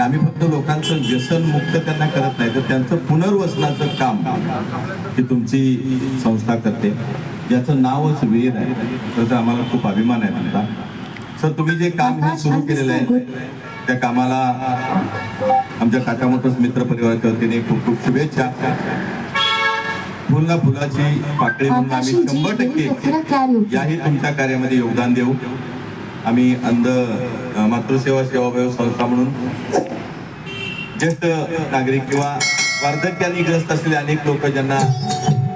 आम्ही फक्त लोकांचं व्यसन मुक्त त्यांना करत नाही तर त्यांचं पुनर्वसनाचं काम ही तुमची संस्था करते. याचं नावच वेद आहे. तर आम्हाला खूप अभिमान आहे तुमचा. सर तुम्ही जे काम हे सुरू केलेलं आहे त्या कामाला आमच्या मोटर्स मित्र परिवाराच्या वतीने खूप खूप शुभेच्छा. फुलना फुलाची पाकळी म्हणून आम्ही शंभर टक्के याही तुमच्या कार्यामध्ये योगदान देऊ. आम्ही अंध मातृसेवा सेवाभावी संस्था म्हणून ज्येष्ठ नागरिक किंवा वार्धक्याने ग्रस्त असलेले अनेक लोक ज्यांना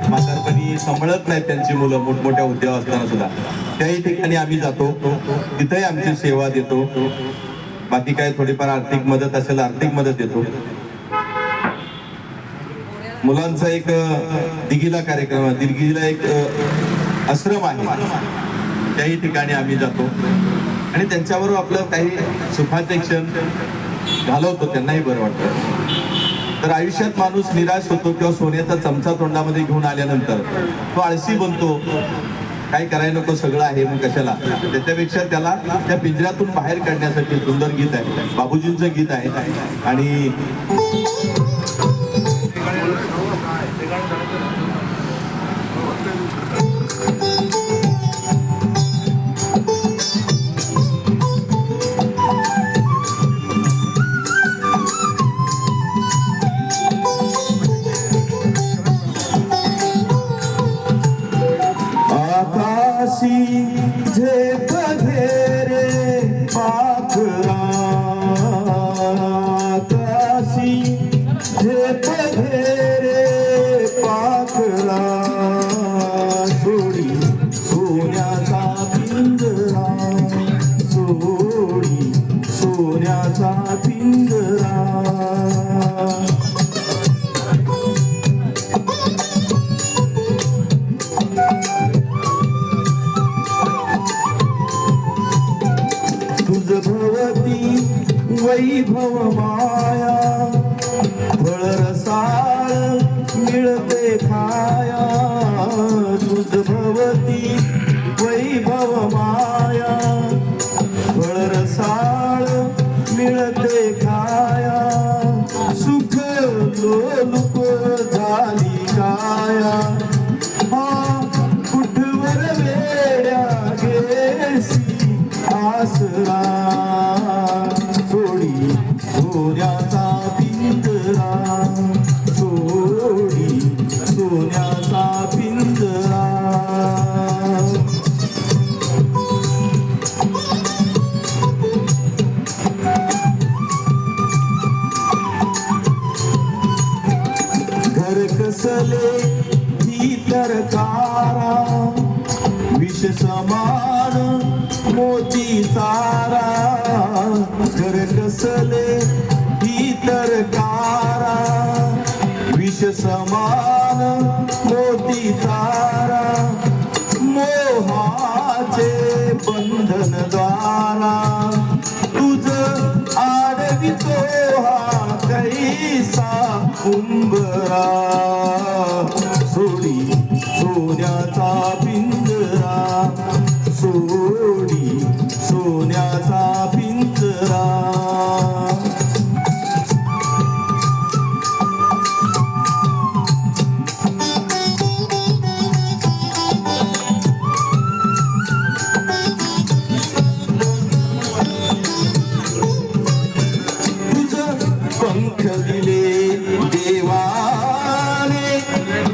म्हातारपणी सांभाळत नाहीत त्यांची मुलं मोठमोठ्या उद्योग असताना सुद्धा. त्याही ठिकाणी आम्ही जातो. तिथेही आमची सेवा देतो. बाकी काय थोडीफार आर्थिक मदत असेल आर्थिक मदत देतो. मुलांचा एक दिघीला कार्यक्रम दिघीला एक आश्रम आहे. त्याही ठिकाणी आम्ही जातो. आणि त्यांच्याबरोबर आपलं काही सुखाचे क्षण घालवतो त्यांनाही बरं वाटतं. तर आयुष्यात माणूस निराश होतो किंवा सोन्याचा चमचा तोंडामध्ये घेऊन आल्यानंतर तो आळशी बनतो. काय करायला नको सगळं आहे मग कशाला? त्याच्यापेक्षा त्याला त्या पिंजऱ्यातून बाहेर काढण्यासाठी सुंदर गीत आहे. बाबूजींचं गीत आहे. आणि आकाशी भवती वैभव माया फळ रसाळ मिळते खाया तुझ भवती गेसी आसरा सोडी सोन्याचा पिंजरा सोडी सोन्याचा पिंजरा. घर कसले भीतर कारा विष समान मोती तारा घर कसले भीतर कारा. विष समान मोती तारा मोहाचे बंधन द्वारा. तुझ आडवितो हा कैसा उंबरा. पंख दिले देवाने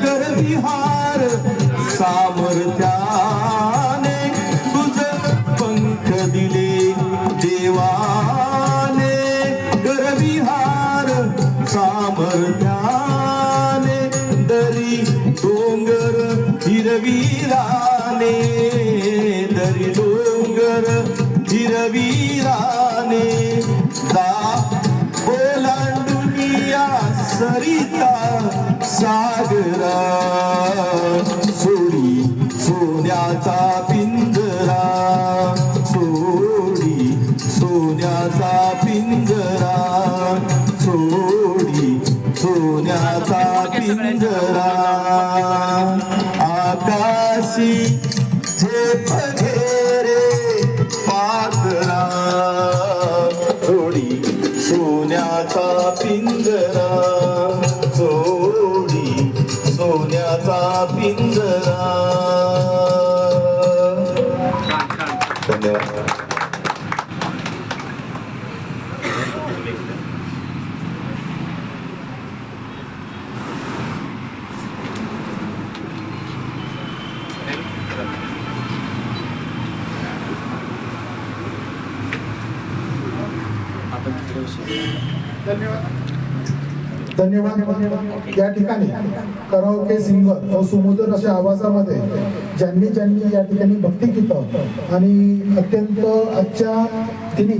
करविहार सामर्थ्याने तुझ पंख दिले. देवाने करविहार सामर्थ्याने दरी डोंगर हिरवीराने दरी डोंगर हिरवीराने. दा ओलांडुनिया सरिता सागरा सोडी सोन्याचा पिंजरा सोडी सोन्याचा पिंजरा सोडी सोन्याचा पिंजरा. आकाशी झेप सोन्याचा पिंजरा जोडी सोन्याचा पिंजरा. धन्यवाद. धन्यवाद. या ठिकाणी कराओके सिंगर व सुमधुर अशा आवाजामध्ये ज्यांनी ज्यांनी या ठिकाणी भक्ती भक्तिगीतं आणि अत्यंत आजच्या दिनी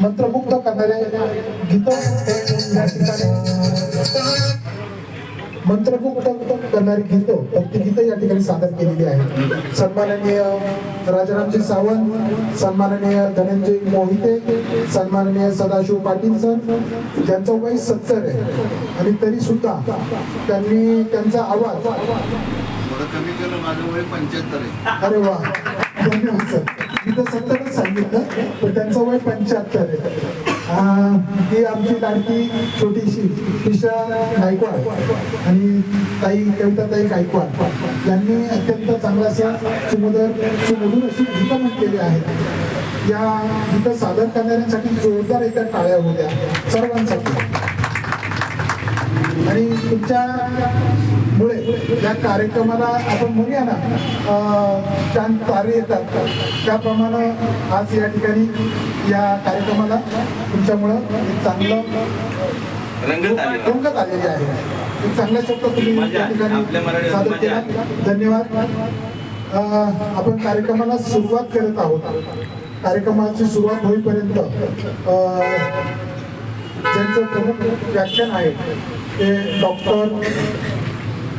मंत्रमुग्ध करणारे गीतं या ठिकाणी मंत्रमुग्ध करणारी गीतं भक्तिगीतं या ठिकाणी सादर केलेली आहेत. सन्माननीय राजारामजी सावंत सन्माननीय धनंजय मोहिते सन्माननीय सदाशिव पाटील सर ज्यांचं वय सत्तर आहे. आणि तरी सुद्धा त्यांनी त्यांचा आवाज थोडं कमी केलं माझं वय पंच्याहत्तर आहे. अरे वा! धन्यवाद सर. तिथं सत्तरच सांगितलं पण त्यांचं वय पंच्याहत्तर आहे. ही आमची लाडकी छोटीशी ईशा गायकवाड आणि ताई कविताताई गायकवाड यांनी अत्यंत चांगला असा सुमधर सुमधुर अशी गीतं म्हटलेली आहेत. या गीतं सादर करणाऱ्यांसाठी जोरदार एका टाळ्या होत्या सर्वांसाठी. आणि तुमच्या तुमच्यामुळे या कार्यक्रमाला आपण म्हणूया ना चांद तारे येतात. त्याप्रमाणे आज या ठिकाणी या कार्यक्रमाला तुमच्यामुळं एक चांगलं रंगत आली रंगत आलेली आहे. एक चांगला शब्द तुम्ही या. ठिकाणी सादर केला. धन्यवाद. आपण कार्यक्रमाला सुरुवात करत आहोत. कार्यक्रमाची सुरुवात होईपर्यंत ज्यांचं प्रमुख व्याख्यान आहे ते डॉक्टर